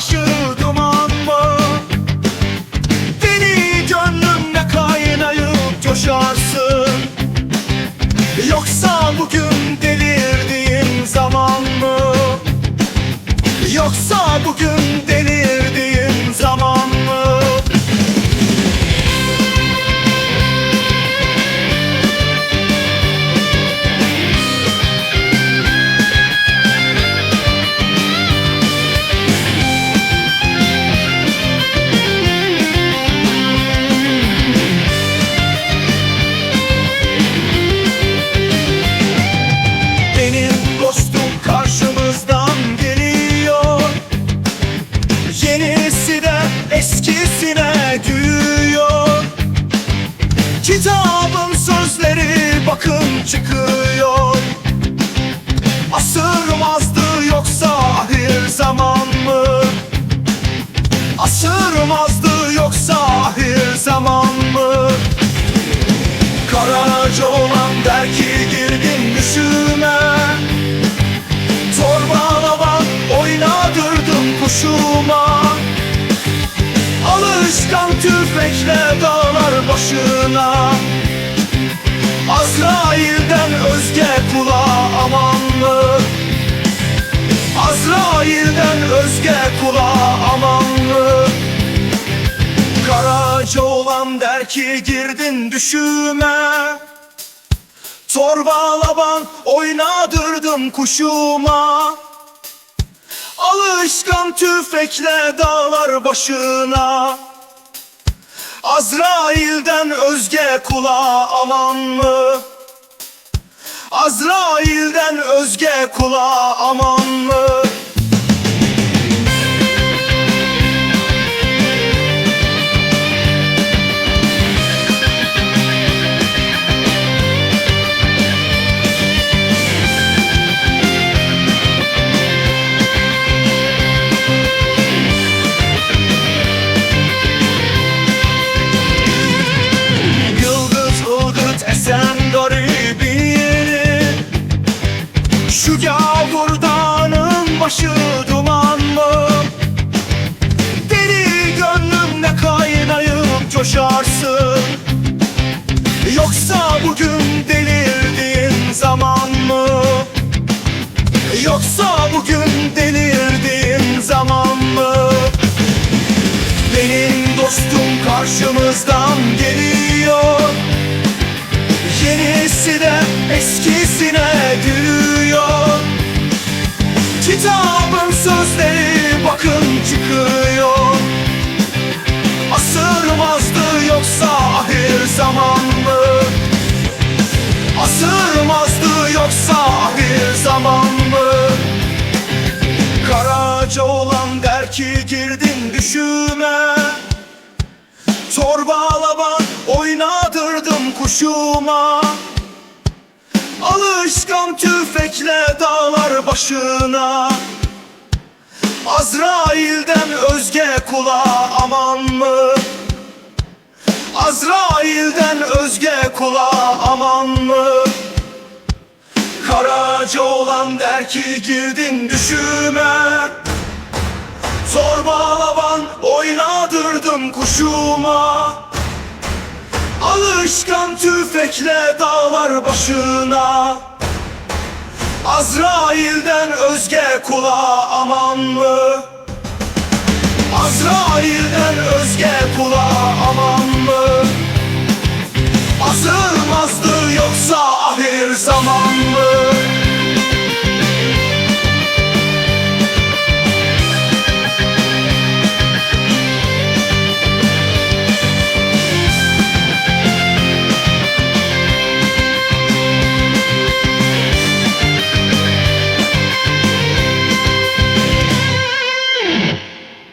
Aşırı duman var Deli gönlümle kaynayıp coşarsın Yoksa bugün delirdiğim zaman mı? Yoksa bugün eskisine düğüyor Kitabın sözleri bakın çıkıyor Asır mazdı yoksa ahir zaman mı? Asır mazdı yoksa ahir zaman mı? Karaca olan der ki girdin düşüme tüfekle dağlar başına Azrail'den özge kula aman mı? Azrail'den özge kula aman mı? Karaca olan der ki girdin düşüme Torbalaban oynadırdım kuşuma Alışkan tüfekle dağlar başına Azrail'den özge kula aman mı? Azrail'den özge kula aman mı? Başı duman mı? Deli gönlümle kaynayıp coşarsın Yoksa bugün delirdiğin zaman mı? Yoksa bugün delirdiğin zaman mı? Benim dostum karşımızdan geliyor Yenisi de eskisine Kitabın sözleri bakın çıkıyor Asırmazdı yoksa ahir zaman mı? Asırmazdı yoksa ahir zaman mı? Karaca olan der ki girdin düşüme Torbalaban oynadırdım kuşuma Alışkan tüfekle dağlar başına Azrail'den özge kula aman mı? Azrail'den özge kula aman mı? Karaca olan der ki girdin düşüme Zorbalaban oynadırdım kuşuma Alışkan tüfekle dağlar başına Azrail'den özge kula aman mı? Azrail'den özge kula aman mı? Azılmazdı yoksa ahir zaman mı?